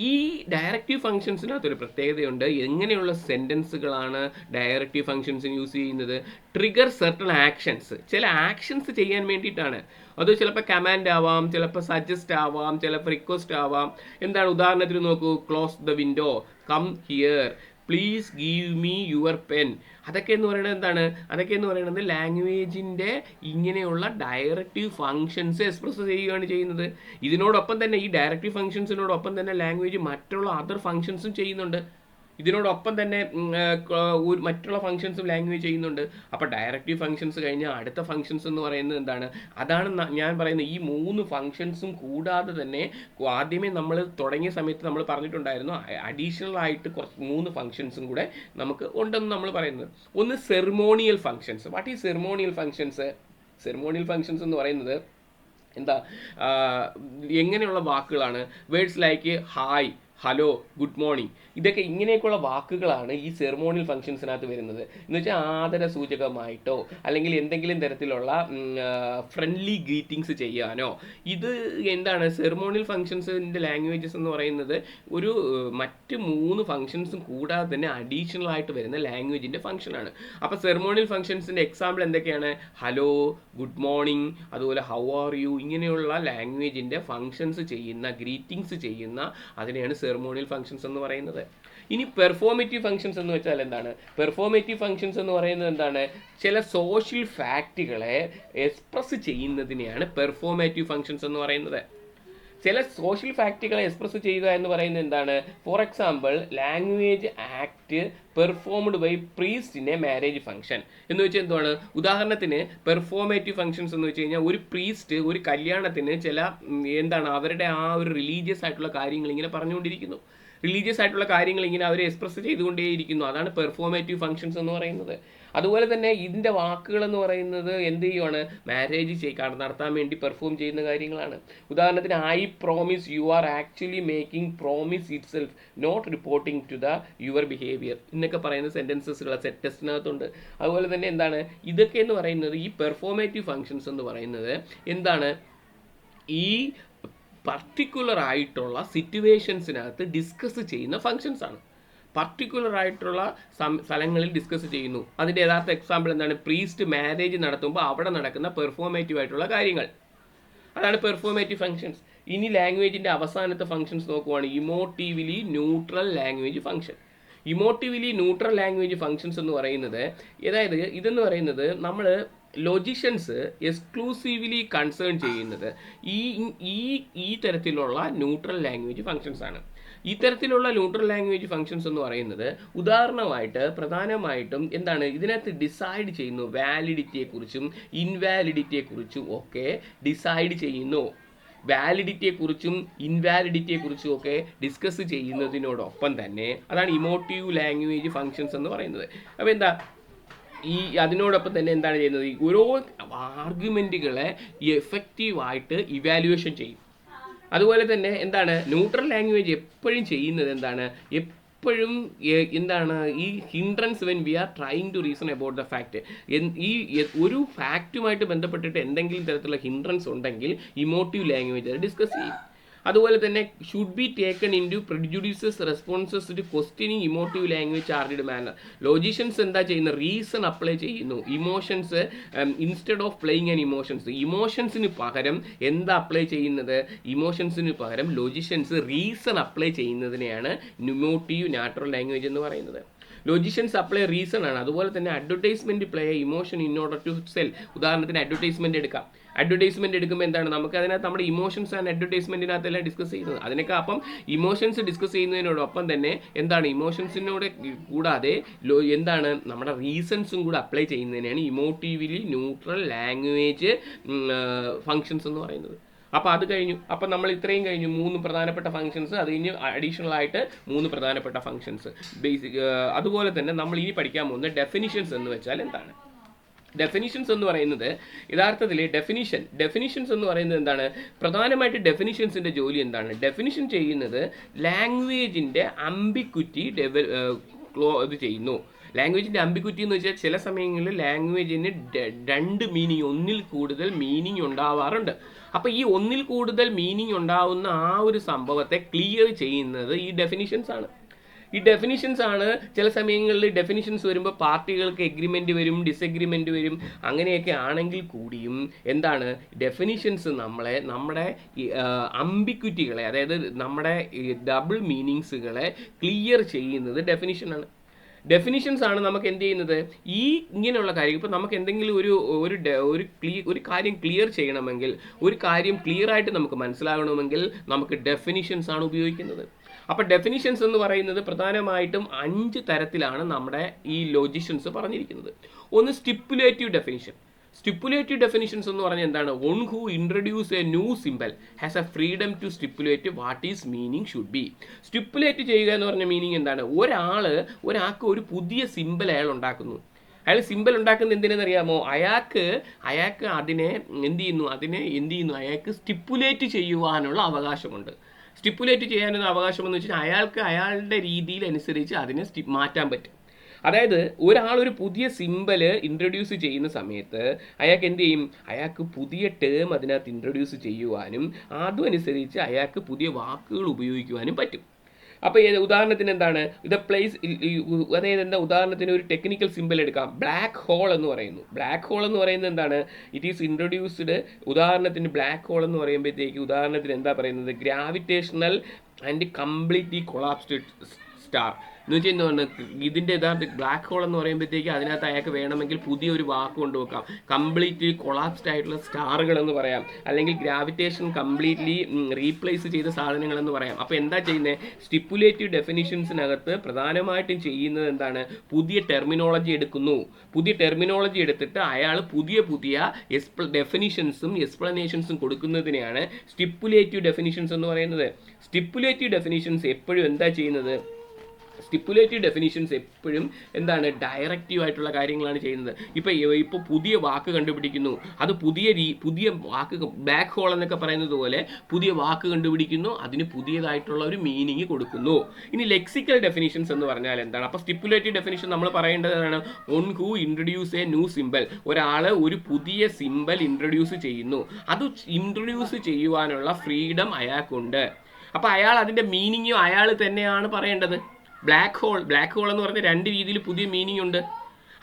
ഈ ഡയറക്റ്റീവ് ഫങ്ഷൻസിനകത്ത് ഒരു പ്രത്യേകതയുണ്ട്. എങ്ങനെയുള്ള സെന്റൻസുകളാണ് ഡയറക്റ്റീവ് ഫങ്ഷൻസിന് യൂസ് ചെയ്യുന്നത്? ട്രിഗർ സർട്ടൺ ആക്ഷൻസ് ചില ആക്ഷൻസ് ചെയ്യാൻ വേണ്ടിയിട്ടാണ്. അത് ചിലപ്പോൾ കമാൻഡ് ആവാം ചിലപ്പോൾ സജസ്റ്റ് ആവാം ചിലപ്പോൾ റിക്വസ്റ്റ് ആവാം. എന്താണ്? ഉദാഹരണത്തിന് നോക്കൂ. Close the window come here please give me your pen അതൊക്കെ എന്ന് പറയുന്നത് എന്താണ്? അതൊക്കെ എന്ന് പറയുന്നത് ലാംഗ്വേജിന്റെ ഇങ്ങനെയുള്ള ഡയറക്റ്റീവ് ഫങ്ഷൻസ് എക്സ്പ്രസ് ചെയ്യുകയാണ് ചെയ്യുന്നത്. ഇതിനോടൊപ്പം തന്നെ ഈ ഡയറക്റ്റീവ് ഫങ്ഷൻസിനോടൊപ്പം തന്നെ ലാംഗ്വേജ് മറ്റുള്ള അതർ ഫങ്ഷൻസും ചെയ്യുന്നുണ്ട്. ഇതിനോടൊപ്പം തന്നെ മറ്റുള്ള ഫങ്ഷൻസും ലാംഗ്വേജ് ചെയ്യുന്നുണ്ട്. അപ്പോൾ ഡയറക്റ്റീവ് ഫങ്ഷൻസ് കഴിഞ്ഞാൽ അടുത്ത ഫങ്ഷൻസ് എന്ന് പറയുന്നത് എന്താണ്? അതാണ് ഞാൻ പറയുന്നത് ഈ മൂന്ന് ഫങ്ഷൻസും കൂടാതെ തന്നെ ആദ്യമേ നമ്മൾ തുടങ്ങിയ സമയത്ത് നമ്മൾ പറഞ്ഞിട്ടുണ്ടായിരുന്നു അഡീഷണൽ ആയിട്ട് കുറച്ച് മൂന്ന് ഫങ്ഷൻസും കൂടെ നമുക്ക് ഉണ്ടെന്ന് നമ്മൾ പറയുന്നത്. ഒന്ന് സെറിമോണിയൽ ഫങ്ഷൻസ് വാട്ട് ഈ സെറിമോണിയൽ ഫങ്ഷൻസ് സെറിമോണിയൽ ഫങ്ഷൻസ് എന്ന് പറയുന്നത് എന്താ എങ്ങനെയുള്ള വാക്കുകളാണ്? Words like hi hello good morning ഇതൊക്കെ ഇങ്ങനെയൊക്കെയുള്ള വാക്കുകളാണ് ഈ സെറമോണിയൽ ഫംഗ്ഷൻസിനകത്ത് വരുന്നത്. എന്ന് വെച്ചാൽ ആദര സൂചകമായിട്ടോ അല്ലെങ്കിൽ എന്തെങ്കിലും തരത്തിലുള്ള ഫ്രണ്ട്ലി ഗ്രീറ്റിങ്സ് ചെയ്യാനോ. ഇത് എന്താണ്? സെർമോണിയൽ ഫംഗ്ഷൻസിന്റെ ലാംഗ്വേജസ് എന്ന് പറയുന്നത് ഒരു മറ്റ് മൂന്ന് ഫംഗ്ഷൻസും കൂടാതെ തന്നെ അഡീഷണൽ ആയിട്ട് വരുന്ന ലാംഗ്വേജിന്റെ ഫംഗ്ഷനാണ് അപ്പോൾ സെർമോണിയൽ ഫംഗ്ഷൻസിന്റെ എക്സാമ്പിൾ എന്തൊക്കെയാണ്? ഹലോ ഗുഡ് മോർണിംഗ് അതുപോലെ ഹൗ ആർ യു ഇങ്ങനെയുള്ള ലാംഗ്വേജിന്റെ ഫംഗ്ഷൻസ് ചെയ്യുന്ന ഗ്രീറ്റിങ്സ് ചെയ്യുന്ന അതിനെയാണ് സെറമോണിയൽ ഫങ്ഷൻസ് എന്ന് പറയുന്നത്. ഇനി പെർഫോമേറ്റീവ് ഫങ്ഷൻസ് എന്ന് വെച്ചാൽ എന്താണ്? പെർഫോമേറ്റീവ് ഫങ്ഷൻസ് എന്ന് പറയുന്നത് എന്താണ്? ചില സോഷ്യൽ ഫാക്റ്റുകളെ എക്സ്പ്രസ് ചെയ്യുന്നതിനെയാണ് പെർഫോമേറ്റീവ് ഫങ്ഷൻസ് എന്ന് പറയുന്നത്. ചില സോഷ്യൽ ഫാക്റ്റുകളെ എക്സ്പ്രസ് ചെയ്യുക എന്ന് പറയുന്നത് എന്താണ്? For example language act performed by priest in a marriage function എന്ന് വെച്ചാൽ എന്താണ് ഉദാഹരണത്തിന് പെർഫോമേറ്റീവ് ഫംഗ്ഷൻസ് എന്ന് വെച്ച് കഴിഞ്ഞാൽ ഒരു പ്രീസ്റ്റ് ഒരു കല്യാണത്തിന് ചില എന്താണ് അവരുടെ ആ ഒരു റിലീജിയസ് ആയിട്ടുള്ള കാര്യങ്ങൾ ഇങ്ങനെ പറഞ്ഞുകൊണ്ടിരിക്കുന്നു. റിലീജിയസ് ആയിട്ടുള്ള കാര്യങ്ങൾ ഇങ്ങനെ അവർ എക്സ്പ്രസ് ചെയ്തുകൊണ്ടേയിരിക്കുന്നു. അതാണ് പെർഫോമേറ്റീവ് ഫംഗ്ഷൻസ് എന്ന് പറയുന്നത്. അതുപോലെ തന്നെ ഇതിന്റെ വാക്കുകൾ എന്ന് പറയുന്നത് എന്ത് ചെയ്യുവാണ്? മാരേജ് ചെയ്യ നടത്താൻ വേണ്ടി പെർഫോം ചെയ്യുന്ന കാര്യങ്ങളാണ്. ഉദാഹരണത്തിന് I promise you are actually making promise itself not reporting to the your behaviour എന്നൊക്കെ പറയുന്ന സെന്റൻസസുകൾ സെറ്റ് അതുപോലെ തന്നെ എന്താണ്? ഇതൊക്കെ എന്ന് പറയുന്നത് ഈ പെർഫോമേറ്റീവ് ഫങ്ഷൻസ് എന്ന് പറയുന്നത് എന്താണ്? ഈ പർട്ടിക്കുലർ ആയിട്ടുള്ള സിറ്റുവേഷൻസിനകത്ത് ഡിസ്കസ് ചെയ്യുന്ന ഫങ്ഷൻസ് ആണ്. പർട്ടിക്കുലർ ആയിട്ടുള്ള സ്ഥലങ്ങളിൽ ഡിസ്കസ് ചെയ്യുന്നു. അതിന്റെ യഥാർത്ഥ എക്സാമ്പിൾ എന്താണ്? പ്രീസ്റ്റ് മാരേജ് നടത്തുമ്പോൾ അവിടെ നടക്കുന്ന പെർഫോമേറ്റീവ് ആയിട്ടുള്ള കാര്യങ്ങൾ. അതാണ് പെർഫോമേറ്റീവ് ഫങ്ഷൻസ് ഇനി ലാംഗ്വേജിന്റെ അവസാനത്തെ ഫങ്ഷൻസ് നോക്കുവാണ്. Emotively neutral language function emotively neutral language functions എന്ന് പറയുന്നത് അതായത് ഇതെന്ന് പറയുന്നത് നമ്മൾ ലൊജിഷൻസ് എക്സ്ക്ലൂസീവ്ലി കൺസേൺ ചെയ്യുന്നത് ഈ ഈ ഈ തരത്തിലുള്ള ന്യൂട്രൽ ലാംഗ്വേജ് ഫങ്ഷൻസ് ആണ്. ഇത്തരത്തിലുള്ള ന്യൂട്രൽ ലാംഗ്വേജ് ഫങ്ഷൻസ് എന്ന് പറയുന്നത് ഉദാഹരണമായിട്ട് പ്രധാനമായിട്ടും എന്താണ് ഇതിനകത്ത് ഡിസൈഡ് ചെയ്യുന്നു വാലിഡിറ്റിയെക്കുറിച്ചും ഇൻവാലിഡിറ്റിയെക്കുറിച്ചും ഒക്കെ ഡിസൈഡ് ചെയ്യുന്നു. വാലിഡിറ്റിയെക്കുറിച്ചും ഇൻവാലിഡിറ്റിയെക്കുറിച്ചും ഒക്കെ ഡിസ്കസ് ചെയ്യുന്നതിനോടൊപ്പം തന്നെ അതാണ് ഇമോട്ടീവ് ലാംഗ്വേജ് ഫങ്ഷൻസ് എന്ന് പറയുന്നത്. അപ്പോൾ എന്താ? ഈ അതിനോടൊപ്പം തന്നെ എന്താണ് ചെയ്യുന്നത്? ഓരോ ആർഗ്യുമെന്റുകളെ എഫക്റ്റീവായിട്ട് ഇവാലുവേഷൻ ചെയ്യും. അതുപോലെ തന്നെ എന്താണ് ന്യൂട്രൽ ലാംഗ്വേജ് എപ്പോഴും ചെയ്യുന്നത് എന്താണ് എപ്പോഴും എന്താണ് ഈ hindrance when we are trying to reason about the fact ഈ ഒരു ഫാക്റ്റുമായിട്ട് ബന്ധപ്പെട്ടിട്ട് എന്തെങ്കിലും തരത്തിലുള്ള ഹിൻഡ്രൻസ് ഉണ്ടെങ്കിൽ ഇമോട്ടീവ് ലാംഗ്വേജ് ഡിസ്കസ് ചെയ്യും. അതുപോലെ തന്നെ should be taken in to producers responses to questioning emotive language charged manner logicians എന്താ ചെയ്യുന്നത് റീസൺ അപ്ലൈ ചെയ്യുന്നു. Emotions instead of playing and emotions ഇമോഷൻസിന് പകരം എന്താ അപ്ലൈ ചെയ്യുന്നത്? ഇമോഷൻസിന് പകരം ലോജിഷ്യൻസ് റീസൺ അപ്ലൈ ചെയ്യുന്നതിനെയാണ് ന്യൂമോട്ടീവ് നാച്ചുറൽ ലാംഗ്വേജ് എന്ന് പറയുന്നത്. ലോജിഷ്യൻസ് അപ്ലൈ റീസൺ ആണ്. അതുപോലെ തന്നെ advertisement play emotion in order to sell ഉദാഹരണത്തിന് അഡ്വർടൈസ്മെന്റ് എടുക്കാം. അഡ്വർടൈസ്മെന്റ് എടുക്കുമ്പോൾ എന്താണ്? നമുക്ക് അതിനകത്ത് നമ്മുടെ ഇമോഷൻസ് ആൻഡ് അഡ്വർടൈസ്മെന്റിനകത്തെല്ലാം ഡിസ്കസ് ചെയ്യുന്നത്. അതിനൊക്കെ അപ്പം ഇമോഷൻസ് ഡിസ്കസ് ചെയ്യുന്നതിനോടൊപ്പം തന്നെ എന്താണ്? ഇമോഷൻസിനോട് കൂടാതെ എന്താണ്? നമ്മുടെ റീസൺസും കൂടെ അപ്ലൈ ചെയ്യുന്നതിനാണ് ഇമോട്ടീവ്ലി ന്യൂട്രൽ ലാംഗ്വേജ് ഫങ്ഷൻസ് എന്ന് പറയുന്നത്. അപ്പോൾ അത് കഴിഞ്ഞു. അപ്പോൾ നമ്മൾ ഇത്രയും കഴിഞ്ഞു. മൂന്ന് പ്രധാനപ്പെട്ട ഫങ്ഷൻസ് അത് കഴിഞ്ഞ് അഡീഷണൽ ആയിട്ട് മൂന്ന് പ്രധാനപ്പെട്ട ഫങ്ഷൻസ് ബേസിക് അതുപോലെ തന്നെ നമ്മൾ ഇനി പഠിക്കാൻ പോകുന്ന ഡെഫിനിഷൻസ് എന്ന് വെച്ചാൽ എന്താണ്? ഡെഫിനിഷൻസ് എന്ന് പറയുന്നത് യഥാർത്ഥത്തിൽ ഡെഫിനിഷൻ ഡെഫിനിഷൻസ് എന്ന് പറയുന്നത് എന്താണ്? പ്രധാനമായിട്ട് ഡെഫിനിഷൻസിന്റെ ജോലി എന്താണ്? ഡെഫിനിഷൻ ചെയ്യുന്നത് ലാംഗ്വേജിന്റെ അംബിക്വിറ്റി ഡെവ ക്ലോ ഇത് ചെയ്യുന്നു. ലാംഗ്വേജിന്റെ അംബിക്വിറ്റി എന്ന് വെച്ചാൽ ചില സമയങ്ങളിൽ ലാംഗ്വേജിന് രണ്ട് മീനിങ് ഒന്നിൽ കൂടുതൽ മീനിങ് ഉണ്ടാവാറുണ്ട്. അപ്പോൾ ഈ ഒന്നിൽ കൂടുതൽ മീനിങ് ഉണ്ടാവുന്ന ആ ഒരു സംഭവത്തെ ക്ലിയർ ചെയ്യുന്നത് ഈ ഡെഫിനിഷൻസ് ആണ്. ഈ ഡെഫിനിഷൻസ് ആണ് ചില സമയങ്ങളിൽ ഡെഫിനിഷൻസ് വരുമ്പോൾ പാർട്ടികൾക്ക് എഗ്രിമെന്റ് വരും ഡിസഗ്രിമെന്റ് വരും അങ്ങനെയൊക്കെ ആണെങ്കിൽ കൂടിയും എന്താണ് ഡെഫിനിഷൻസ് നമ്മളെ നമ്മുടെ അംബിക്വിറ്റികളെ അതായത് നമ്മുടെ ഡബിൾ മീനിങ്സുകളെ ക്ലിയർ ചെയ്യുന്നത് ഡെഫിനിഷനാണ് ഡെഫിനിഷൻസ് ആണ് നമുക്ക് എന്ത് ചെയ്യുന്നത്? ഈ ഇങ്ങനെയുള്ള കാര്യം ഇപ്പോൾ നമുക്ക് എന്തെങ്കിലും ഒരു ഒരു ഒരു ക്ലീ ഒരു കാര്യം ക്ലിയർ ചെയ്യണമെങ്കിൽ ഒരു കാര്യം ക്ലിയർ ആയിട്ട് നമുക്ക് മനസ്സിലാകണമെങ്കിൽ നമുക്ക് ഡെഫിനിഷൻസ് ആണ് ഉപയോഗിക്കുന്നത്. അപ്പോൾ ഡെഫിനിഷൻസ് എന്ന് പറയുന്നത് പ്രധാനമായിട്ടും അഞ്ച് തരത്തിലാണ് നമ്മുടെ ഈ ലോജിഷൻസ് പറഞ്ഞിരിക്കുന്നത്. ഒന്ന് സ്റ്റിപ്പുലേറ്റീവ് ഡെഫിനിഷൻ സ്റ്റിപ്പുലേറ്റീവ് ഡെഫിനിഷൻസ് എന്ന് പറഞ്ഞാൽ എന്താണ്? One who introduce a new symbol has a freedom to stipulate what is meaning should be stipulate ചെയ്യുക എന്ന് പറഞ്ഞ മീനിങ് എന്താണ്? ഒരാൾ ഒരാൾക്ക് ഒരു പുതിയ സിമ്പൽ അയാൾ ഉണ്ടാക്കുന്നു. അയാൾ സിമ്പൽ ഉണ്ടാക്കുന്നത് എന്തിനെന്ന് അറിയാമോ? അയാൾക്ക് അയാൾക്ക് അതിനെ എന്ത് ചെയ്യുന്നു? അതിനെ എന്ത് ചെയ്യുന്നു? അയാൾക്ക് സ്റ്റിപ്പുലേറ്റ് ചെയ്യുവാനുള്ള അവകാശമുണ്ട്. സ്റ്റിപ്പുലേറ്റ് ചെയ്യാനൊരു അവകാശം എന്ന് വെച്ചാൽ അയാൾക്ക് അയാളുടെ രീതിയിൽ അനുസരിച്ച് അതിനെ സ്റ്റി മാറ്റാൻ പറ്റും. അതായത് ഒരാൾ ഒരു പുതിയ സിമ്പൽ ഇൻട്രൊഡ്യൂസ് ചെയ്യുന്ന സമയത്ത് അയാൾക്ക് എന്ത് ചെയ്യും? അയാൾക്ക് പുതിയ ടേം അതിനകത്ത് ഇൻട്രൊഡ്യൂസ് ചെയ്യുവാനും അതും അനുസരിച്ച് അയാൾക്ക് പുതിയ വാക്കുകൾ ഉപയോഗിക്കുവാനും പറ്റും. അപ്പോൾ ഉദാഹരണത്തിന് എന്താണ്? ഇത് പ്ലേസ് അതായത് എന്താ? ഉദാഹരണത്തിന് ഒരു ടെക്നിക്കൽ സിമ്പിൾ എടുക്കാം. ബ്ലാക്ക് ഹോൾ എന്ന് പറയുന്നു. ബ്ലാക്ക് ഹോൾ എന്ന് പറയുന്നത് എന്താണ്? ഇറ്റ് ഈസ് ഇൻട്രൊഡ്യൂസ്ഡ് ഉദാഹരണത്തിന് ബ്ലാക്ക് ഹോൾ എന്ന് പറയുമ്പോഴത്തേക്ക് ഉദാഹരണത്തിന് എന്താ പറയുന്നത്? Gravitational and completely collapsed star എന്ന് വെച്ചാൽ എന്താണ് യഥാർത്ഥ ബ്ലാക്ക് ഹോൾ എന്ന് പറയുമ്പോഴത്തേക്ക് അതിനകത്ത് അയാൾക്ക് വേണമെങ്കിൽ പുതിയൊരു വാക്ക് കൊണ്ടുവെക്കാം. കംപ്ലീറ്റ്ലി കൊളാപ്സ്ഡ് ആയിട്ടുള്ള സ്റ്റാറുകൾ എന്ന് പറയാം. അല്ലെങ്കിൽ ഗ്രാവിറ്റേഷൻ കംപ്ലീറ്റ്ലി റീപ്ലേസ് ചെയ്ത സാധനങ്ങൾ എന്ന് പറയാം. അപ്പോൾ എന്താ ചെയ്യുന്നത് സ്റ്റിപ്പുലേറ്റീവ് ഡെഫിനിഷൻസിനകത്ത് പ്രധാനമായിട്ടും ചെയ്യുന്നത് എന്താണ്? പുതിയ ടെർമിനോളജി എടുക്കുന്നു. പുതിയ ടെർമിനോളജി എടുത്തിട്ട് അയാൾ പുതിയ പുതിയ എക്സ്പ്ല ഡെഫിനിഷൻസും എക്സ്പ്ലനേഷൻസും കൊടുക്കുന്നതിനെയാണ് സ്റ്റിപ്പുലേറ്റീവ് ഡെഫിനിഷൻസ് എന്ന് പറയുന്നത്. സ്റ്റിപ്പുലേറ്റീവ് ഡെഫിനിഷൻസ് എപ്പോഴും എന്താ ചെയ്യുന്നത്? സ്റ്റിപ്പുലേറ്റീവ് ഡെഫിനിഷൻസ് എപ്പോഴും എന്താണ് ഡയറക്റ്റീവ് ആയിട്ടുള്ള കാര്യങ്ങളാണ് ചെയ്യുന്നത്. ഇപ്പോൾ ഇപ്പോൾ പുതിയ വാക്ക് കണ്ടുപിടിക്കുന്നു. അത് പുതിയ രീ പുതിയ വാക്ക് ബാക്ക് ഹോൾ എന്നൊക്കെ പറയുന്നത് പോലെ പുതിയ വാക്ക് കണ്ടുപിടിക്കുന്നു. അതിന് പുതിയതായിട്ടുള്ള ഒരു മീനിങ് കൊടുക്കുന്നു. ഇനി ലെക്സിക്കൽ ഡെഫിനിഷൻസ് എന്ന് പറഞ്ഞാൽ എന്താണ്? അപ്പോൾ സ്റ്റിപ്പുലേറ്റീവ് ഡെഫിനിഷൻ നമ്മൾ പറയേണ്ടതാണ് one who introduce a new simple ഒരാൾ ഒരു പുതിയ സിമ്പൽ ഇൻട്രൊഡ്യൂസ് ചെയ്യുന്നു. അത് ഇൻട്രൊഡ്യൂസ് ചെയ്യുവാനുള്ള ഫ്രീഡം അയാൾക്കുണ്ട്. അപ്പോൾ അയാൾ അതിന്റെ മീനിങ്ങും അയാൾ തന്നെയാണ് പറയേണ്ടത്. ബ്ലാക്ക് ഹോൾ ബ്ലാക്ക് ഹോൾ എന്ന് പറഞ്ഞ രണ്ട് രീതിയിൽ പുതിയ മീനിങ് ഉണ്ട്.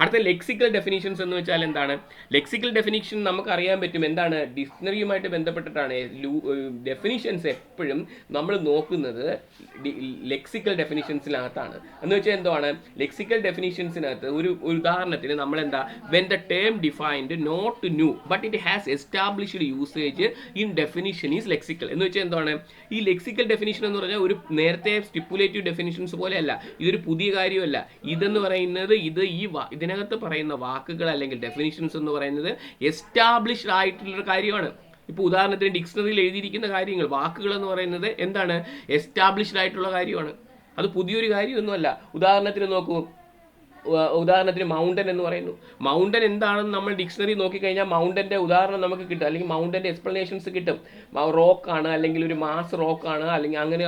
അടുത്ത ലെക്സിക്കൽ ഡെഫിനിഷൻസ് എന്ന് വെച്ചാൽ എന്താണ്? ലെക്സിക്കൽ ഡെഫിനിഷൻ നമുക്ക് അറിയാൻ പറ്റും എന്താണ്? ഡിക്ഷണറിയുമായിട്ട് ബന്ധപ്പെട്ടിട്ടാണ്. ഡെഫിനിഷൻസ് എപ്പോഴും നമ്മൾ നോക്കുന്നത് ലെക്സിക്കൽ ഡെഫിനിഷൻസിനകത്താണ് എന്ന് വെച്ചാൽ എന്താണ് ലെക്സിക്കൽ ഡെഫിനിഷൻസിനകത്ത് ഒരു ഉദാഹരണത്തിന് നമ്മൾ എന്താ when the term defined not new but it has established usage in definition is lexical എന്ന് വെച്ചാൽ എന്താണ് ഈ ലെക്സിക്കൽ ഡെഫിനിഷൻ എന്ന് പറഞ്ഞാൽ ഒരു നേരത്തെ സ്റ്റിപ്പുലേറ്റീവ് ഡെഫിനിഷൻസ് പോലെയല്ല. ഇതൊരു പുതിയ കാര്യമല്ല. ഇതെന്ന് പറയുന്നത് ഇത് ഈ വാ- ഇതിനകത്ത് പറയുന്ന വാക്കുകൾ അല്ലെങ്കിൽ ഡെഫിനിഷൻസ് എന്ന് പറയുന്നത് എസ്റ്റാബ്ലിഷ്ഡ് ആയിട്ടുള്ള കാര്യമാണ്. ഇപ്പോൾ ഉദാഹരണത്തിന് ഡിക്ഷണറിയിൽ എഴുതിയിരിക്കുന്ന കാര്യങ്ങൾ വാക്കുകൾ എന്ന് പറയുന്നത് എന്താണ്? എസ്റ്റാബ്ലിഷ്ഡ് ആയിട്ടുള്ള കാര്യമാണ്. അത് പുതിയൊരു കാര്യമൊന്നുമല്ല. ഉദാഹരണത്തിന് നോക്കൂ. ഉദാഹരണത്തിന് മൗണ്ടൻ എന്ന് പറയുന്നു. മൗണ്ടൻ എന്താണെന്ന് നമ്മൾ ഡിക്ഷണറി നോക്കിക്കഴിഞ്ഞാൽ മൗണ്ടന്റെ ഉദാഹരണം നമുക്ക് കിട്ടും. അല്ലെങ്കിൽ മൗണ്ടന്റെ എക്സ്പ്ലനേഷൻസ് കിട്ടും. റോക്ക് ആണ് അല്ലെങ്കിൽ ഒരു മാസ് റോക്ക് ആണ് അല്ലെങ്കിൽ അങ്ങനെ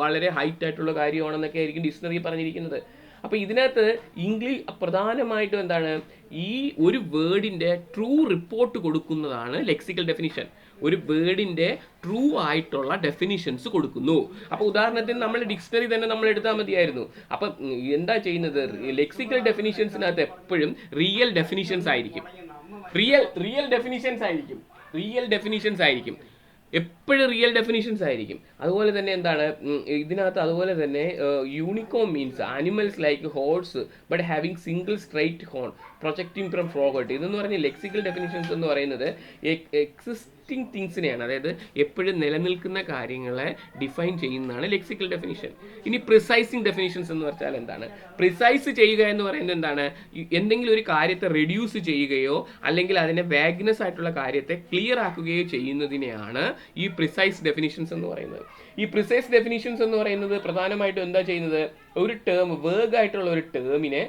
വളരെ ഹൈറ്റ് ആയിട്ടുള്ള കാര്യമാണെന്നൊക്കെ ആയിരിക്കും ഡിക്ഷണറി പറഞ്ഞിരിക്കുന്നത്. അപ്പോൾ ഇതിനകത്ത് ഇംഗ്ലീഷ് പ്രധാനമായിട്ടും എന്താണ്? ഈ ഒരു വേർഡിന്റെ ട്രൂ റിപ്പോർട്ട് കൊടുക്കുന്നതാണ് ലെക്സിക്കൽ ഡെഫിനിഷൻ ഒരു വേർഡിന്റെ ട്രൂ ആയിട്ടുള്ള ഡെഫിനിഷൻസ് കൊടുക്കുന്നു. അപ്പോൾ ഉദാഹരണത്തിന് നമ്മൾ ഡിക്ഷണറി തന്നെ നമ്മൾ എടുത്താൽ മതിയായിരുന്നു. അപ്പം എന്താ ചെയ്യുന്നത്? ലെക്സിക്കൽ ഡെഫിനിഷൻസിനകത്ത് എപ്പോഴും റിയൽ ഡെഫിനിഷൻസ് ആയിരിക്കും. റിയൽ റിയൽ ഡെഫിനിഷൻസ് ആയിരിക്കും. റിയൽ ഡെഫിനിഷൻസ് ആയിരിക്കും. എപ്പോഴും റിയൽ ഡെഫിനിഷൻസ് ആയിരിക്കും. അതുപോലെ തന്നെ എന്താണ് ഇതിനകത്ത് അതുപോലെ തന്നെ unicorn means animals like horse but having single straight horn projecting from forehead ഇതെന്ന് പറഞ്ഞ ലെക്സിക്കൽ ഡെഫിനിഷൻസ് എന്ന് പറയുന്നത് എക്സിസ്റ്റിംഗ് തിങ്സിനെയാണ് അതായത് എപ്പോഴും നിലനിൽക്കുന്ന കാര്യങ്ങളെ ഡിഫൈൻ ചെയ്യുന്നതാണ് ലെക്സിക്കൽ ഡെഫിനിഷൻ ഇനി പ്രിസൈസിങ് ഡെഫിനിഷൻസ് എന്ന് പറഞ്ഞാൽ എന്താണ്? പ്രിസൈസ് ചെയ്യുക എന്ന് പറയുന്നത് എന്താണ്? എന്തെങ്കിലും ഒരു കാര്യത്തെ റെഡ്യൂസ് ചെയ്യുകയോ അല്ലെങ്കിൽ അതിനെ വാഗ്നസ് ആയിട്ടുള്ള കാര്യത്തെ ക്ലിയർ ആക്കുകയോ ചെയ്യുന്നതിനെയാണ് ഈ പ്രിസൈസ് ഡെഫിനിഷൻസ് എന്ന് പറയുന്നത്. ഈ പ്രിസൈസ് ഡെഫിനിഷൻസ് എന്ന് പറയുന്നത് പ്രധാനമായിട്ടും എന്താ ചെയ്യുന്നത്? ഒരു ടേം വേഗ് ആയിട്ടുള്ള ഒരു ടേമിനെ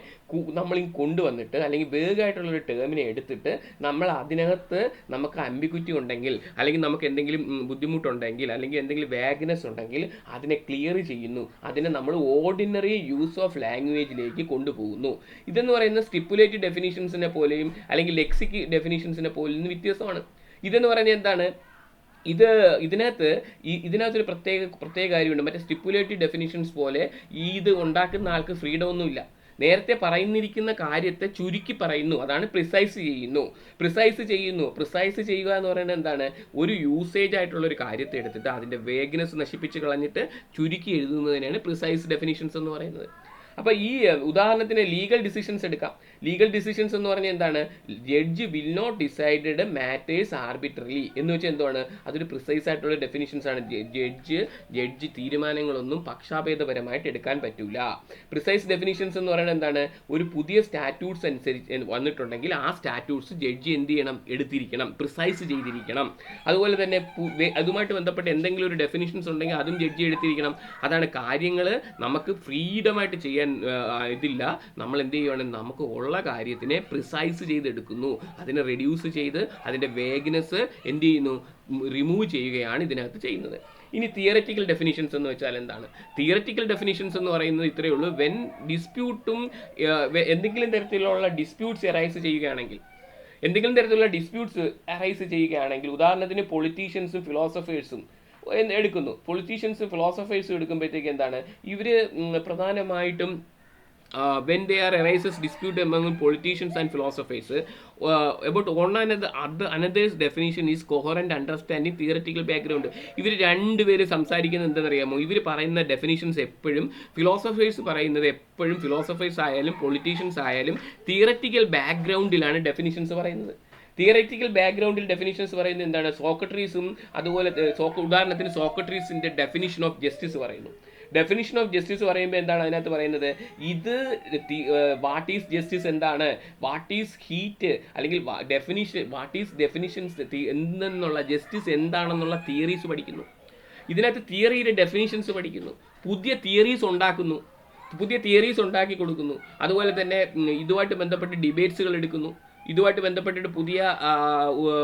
നമ്മൾ കൊണ്ടുവന്നിട്ട് അല്ലെങ്കിൽ വേഗ് ആയിട്ടുള്ള ഒരു ടേമിനെ എടുത്തിട്ട് നമ്മൾ അതിനകത്ത് നമുക്ക് അംബിക്വിറ്റി ഉണ്ടെങ്കിൽ അല്ലെങ്കിൽ നമുക്ക് എന്തെങ്കിലും ബുദ്ധിമുട്ടുണ്ടെങ്കിൽ അല്ലെങ്കിൽ എന്തെങ്കിലും വേഗനസ് ഉണ്ടെങ്കിൽ അതിനെ ക്ലിയർ ചെയ്യുന്നു. അതിനെ നമ്മൾ ഓർഡിനറി യൂസ് ഓഫ് ലാംഗ്വേജിലേക്ക് കൊണ്ടുപോകുന്നു. ഇതെന്ന് പറയുന്ന സ്റ്റിപ്പുലേറ്റ് ഡെഫിനിഷൻസിനെ പോലെയും അല്ലെങ്കിൽ ലെക്സിക് ഡെഫിനിഷൻസിനെ പോലെയും വ്യത്യാസമാണ്. ഇതെന്ന് പറയുന്നത് എന്താണ്? ഇത് ഇതിനകത്ത് ഈ ഇതിനകത്തൊരു പ്രത്യേക പ്രത്യേക കാര്യമുണ്ട്. മറ്റേ സ്റ്റിപ്പുലേറ്റീവ് ഡെഫിനിഷൻസ് പോലെ ഈ ഇത് ഉണ്ടാക്കുന്ന ആൾക്ക് ഫ്രീഡം ഒന്നുമില്ല. നേരത്തെ പറയുന്നിരിക്കുന്ന കാര്യത്തെ ചുരുക്കി പറയുന്നു. അതാണ് പ്രിസൈസ് ചെയ്യുന്നു. പ്രിസൈസ് ചെയ്യുന്നു. പ്രിസൈസ് ചെയ്യുക എന്ന് പറയുന്നത് എന്താണ്? ഒരു യൂസേജ് ആയിട്ടുള്ള ഒരു കാര്യത്തെ എടുത്തിട്ട് അതിന്റെ വേഗനസ് നശിപ്പിച്ച് കളഞ്ഞിട്ട് ചുരുക്കി എഴുതുന്നതിനാണ് പ്രിസൈസ് ഡെഫിനിഷൻസ് എന്ന് പറയുന്നത്. അപ്പോൾ ഈ ഉദാഹരണത്തിന് ലീഗൽ ഡിസിഷൻസ് എടുക്കാം. ലീഗൽ ഡിസിഷൻസ് എന്ന് പറഞ്ഞാൽ എന്താണ്? Judge will not decided matters arbitrarily എന്ന് വെച്ചാൽ എന്താണ് അതൊരു പ്രിസൈസ് ആയിട്ടുള്ള ഡെഫിനിഷൻസ് ആണ്. ജഡ്ജ് ജഡ്ജ് തീരുമാനങ്ങളൊന്നും പക്ഷാഭേദപരമായിട്ട് എടുക്കാൻ പറ്റൂല. പ്രിസൈസ് ഡെഫിനിഷൻസ് എന്ന് പറയുന്നത് എന്താണ്? ഒരു പുതിയ സ്റ്റാറ്റ്യൂട്ട്സ് അനുസരിച്ച് വന്നിട്ടുണ്ടെങ്കിൽ ആ സ്റ്റാറ്റ്യൂട്ട്സ് ജഡ്ജ് എന്ത് ചെയ്യണം? എടുത്തിരിക്കണം. പ്രിസൈസ് ചെയ്തിരിക്കണം. അതുപോലെ തന്നെ അതുമായിട്ട് ബന്ധപ്പെട്ട് എന്തെങ്കിലും ഒരു ഡെഫിനിഷൻസ് ഉണ്ടെങ്കിൽ അതും ജഡ്ജി എടുത്തിരിക്കണം അതാണ് കാര്യങ്ങൾ നമുക്ക് ഫ്രീഡമായിട്ട് ചെയ്യാൻ ആ, ഇതില്ല. നമ്മൾ എന്ത് ചെയ്യുകയാണെങ്കിൽ നമുക്ക് ഉള്ള കാര്യത്തിനെ പ്രിസൈസ് ചെയ്തെടുക്കുന്നു. അതിനെ റെഡ്യൂസ് ചെയ്ത് അതിന്റെ വേഗ്നെസ് എന്ത് ചെയ്യുന്നു? റിമൂവ് ചെയ്യുകയാണ് ഇതിനകത്ത് ചെയ്യുന്നത്. ഇനി തിയററ്റിക്കൽ ഡെഫിനിഷൻസ് എന്ന് വെച്ചാൽ എന്താണ്? തിയററ്റിക്കൽ ഡെഫിനിഷൻസ് എന്ന് പറയുന്നത് ഇത്രയേ ഉള്ളൂ. വെൻ ഡിസ്പ്യൂട്ടും എന്തെങ്കിലും തരത്തിലുള്ള ഡിസ്പ്യൂട്ട്സ് അറൈസ് ചെയ്യുകയാണെങ്കിൽ എന്തെങ്കിലും തരത്തിലുള്ള ഡിസ്പ്യൂട്ട്സ് അറൈസ് ചെയ്യുകയാണെങ്കിൽ ഉദാഹരണത്തിന് പൊളിറ്റീഷ്യൻസും ഫിലോസഫേഴ്സും എടുക്കുന്നു. പൊളിറ്റീഷ്യൻസും ഫിലോസഫേഴ്സും എടുക്കുമ്പോഴത്തേക്ക് എന്താണ്? ഇവർ പ്രധാനമായിട്ടും when they are arises dispute among politicians and philosophers about on another അത് another's definition is coherent understanding theoretical background ഇവർ രണ്ടുപേര് സംസാരിക്കുന്നത് എന്താണെന്നറിയാമോ? ഇവർ പറയുന്ന ഡെഫിനേഷൻസ് എപ്പോഴും ഫിലോസഫേഴ്സ് പറയുന്നത് എപ്പോഴും ഫിലോസഫേഴ്സ് ആയാലും പൊളിറ്റീഷ്യൻസ് ആയാലും തിയററ്റിക്കൽ ബാക്ക്ഗ്രൗണ്ടിലാണ് ഡെഫിനേഷൻസ് പറയുന്നത്. തിയററ്റിക്കൽ ബാക്ക്ഗ്രൗണ്ടിൽ ഡെഫിനിഷൻസ് പറയുന്നത് എന്താണ്? സോക്രട്ടറീസും അതുപോലെ ഉദാഹരണത്തിന് സോക്രട്ടീസിന്റെ ഡെഫിനിഷൻ ഓഫ് ജസ്റ്റിസ് പറയുന്നു. ഡെഫിനിഷൻ ഓഫ് ജസ്റ്റിസ് പറയുമ്പോൾ എന്താണ് അതിനകത്ത് പറയുന്നത്? ഇത് വാട്ട് ഈസ് ജസ്റ്റിസ് എന്താണ്? വാട്ട് ഈസ് ഹീറ്റ് അല്ലെങ്കിൽ ഡെഫിനിഷൻ വാട്ട് ഈസ് ഡെഫിനിഷൻസ് എന്തെന്നുള്ള ജസ്റ്റിസ് എന്താണെന്നുള്ള തിയറീസ് പഠിക്കുന്നു. ഇതിനകത്ത് തിയറിയുടെ ഡെഫിനിഷൻസ് പഠിക്കുന്നു. പുതിയ തിയറീസ് ഉണ്ടാക്കുന്നു. പുതിയ തിയറീസ് ഉണ്ടാക്കി കൊടുക്കുന്നു. അതുപോലെ തന്നെ ഇതുമായിട്ട് ബന്ധപ്പെട്ട് ഡിബേറ്റ്സുകൾ എടുക്കുന്നു. ഇതുമായിട്ട് ബന്ധപ്പെട്ടിട്ട് പുതിയ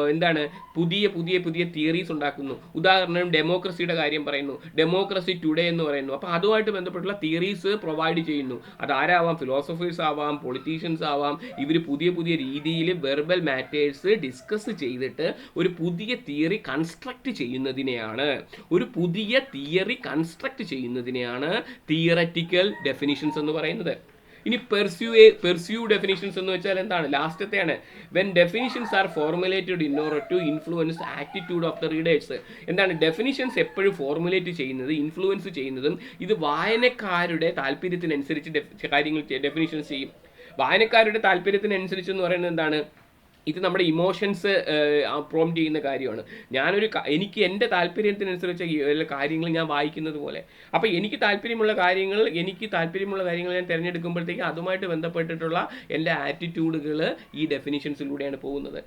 എന്താണ് പുതിയ പുതിയ പുതിയ തിയറീസ് ഉണ്ടാക്കുന്നു. ഉദാഹരണം ഡെമോക്രസിയുടെ കാര്യം പറയുന്നു. ഡെമോക്രസി ടുഡേ എന്ന് പറയുന്നു. അപ്പോൾ അതുമായിട്ട് ബന്ധപ്പെട്ടുള്ള തിയറീസ് പ്രൊവൈഡ് ചെയ്യുന്നു. അത് ആരാവാം ഫിലോസഫേഴ്സ് ആവാം പൊളിറ്റീഷ്യൻസ് ആവാം. ഇവർ പുതിയ പുതിയ രീതിയിൽ വെർബൽ മാറ്റേഴ്സ് ഡിസ്കസ് ചെയ്തിട്ട് ഒരു പുതിയ തിയറി കൺസ്ട്രക്ട് ചെയ്യുന്നതിനെയാണ്. ഒരു പുതിയ തിയറി കൺസ്ട്രക്ട് ചെയ്യുന്നതിനെയാണ് തിയററ്റിക്കൽ ഡെഫിനിഷൻസ് എന്ന് പറയുന്നത്. ഇനി പെർസ്യൂ പെർസ്യൂ ഡെഫിനിഷൻസ് എന്ന് വെച്ചാൽ എന്താണ്? ലാസ്റ്റത്തെയാണ്. When definitions are formulated in order to influence attitude of the readers എന്താണ്? ഡെഫിനിഷൻസ് എപ്പോഴും ഫോർമുലേറ്റ് ചെയ്യുന്നത് ഇൻഫ്ലുവൻസ് ചെയ്യുന്നതും ഇത് വായനക്കാരുടെ താല്പര്യത്തിനനുസരിച്ച് കാര്യങ്ങൾ ഡെഫിനിഷൻസ് ചെയ്യും. വായനക്കാരുടെ താല്പര്യത്തിനനുസരിച്ച് എന്ന് പറയുന്നത് എന്താണ്? ഇത് നമ്മുടെ ഇമോഷൻസ് പ്രോം ചെയ്യുന്ന കാര്യമാണ്. ഞാനൊരു എനിക്ക് എന്റെ താല്പര്യത്തിനനുസരിച്ച് കാര്യങ്ങൾ ഞാൻ വായിക്കുന്നത് പോലെ. അപ്പോൾ എനിക്ക് താല്പര്യമുള്ള കാര്യങ്ങൾ എനിക്ക് താല്പര്യമുള്ള കാര്യങ്ങൾ ഞാൻ തിരഞ്ഞെടുക്കുമ്പോഴത്തേക്ക് അതുമായിട്ട് ബന്ധപ്പെട്ടിട്ടുള്ള എന്റെ ആറ്റിറ്റ്യൂഡുകൾ ഈ ഡെഫിനിഷൻസിലൂടെയാണ് പോകുന്നത്.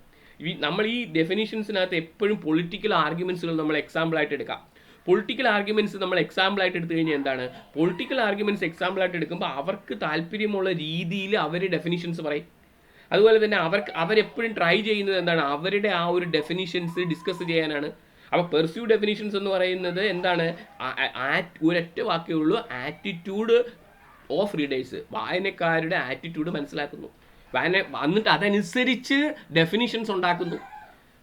നമ്മൾ ഈ ഡെഫിനിഷൻസിനകത്ത് എപ്പോഴും പൊളിറ്റിക്കൽ ആർഗ്യുമെൻസുകൾ നമ്മൾ എക്സാമ്പിളായിട്ട് എടുക്കാം. പൊളിറ്റിക്കൽ ആർഗ്യുമെന്റ്സ് നമ്മൾ എക്സാമ്പിൾ ആയിട്ട് എടുത്തു കഴിഞ്ഞാൽ എന്താണ്? പൊളിറ്റിക്കൽ ആർഗ്യുമെന്റ്സ് എക്സാമ്പിൾ ആയിട്ട് എടുക്കുമ്പോൾ അവർക്ക് താല്പര്യമുള്ള രീതിയിൽ അവർ ഡെഫിനിഷൻസ് പറയും. അതുപോലെ തന്നെ അവർക്ക് അവരെപ്പോഴും ട്രൈ ചെയ്യുന്നത് എന്താണ്? അവരുടെ ആ ഒരു ഡെഫിനിഷൻസ് ഡിസ്കസ് ചെയ്യാനാണ്. അപ്പോൾ പെർസ്യൂ ഡെഫിനിഷൻസ് എന്ന് പറയുന്നത് എന്താണ്? ഒരൊറ്റ വാക്കേ ഉള്ളൂ. ആറ്റിറ്റ്യൂഡ് ഓഫ് റീഡേഴ്സ് വായനക്കാരുടെ ആറ്റിറ്റ്യൂഡ് മനസ്സിലാക്കുന്നു. വായന എന്നിട്ട് അതനുസരിച്ച് ഡെഫിനിഷൻസ് ഉണ്ടാക്കുന്നു.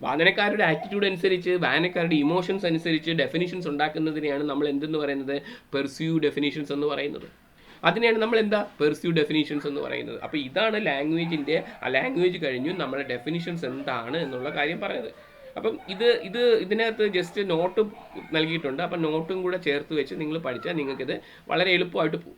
വായനക്കാരുടെ ആറ്റിറ്റ്യൂഡ് അനുസരിച്ച് വായനക്കാരുടെ ഇമോഷൻസ് അനുസരിച്ച് ഡെഫിനിഷൻസ് ഉണ്ടാക്കുന്നതിനെയാണ് നമ്മൾ എന്തെന്ന് പറയുന്നത്? പെർസ്യൂ ഡെഫിനിഷൻസ് എന്ന് പറയുന്നത്. അതിനെയാണ് നമ്മൾ എന്താ പെർസ്യൂ ഡെഫിനിഷൻസ് എന്ന് പറയുന്നത്. അപ്പോൾ ഇതാണ് ലാംഗ്വേജിന്റെ ആ ലാംഗ്വേജ് കഴിഞ്ഞു നമ്മുടെ ഡെഫിനിഷൻസ് എന്താണ് എന്നുള്ള കാര്യം പറയുന്നത്. അപ്പം ഇത് ഇത് ഇതിനകത്ത് ജസ്റ്റ് നോട്ട് നൽകിയിട്ടുണ്ട്. അപ്പം നോട്ടും കൂടെ ചേർത്ത് വെച്ച് നിങ്ങൾ പഠിച്ചാൽ നിങ്ങൾക്കിത് വളരെ എളുപ്പമായിട്ട് പോകും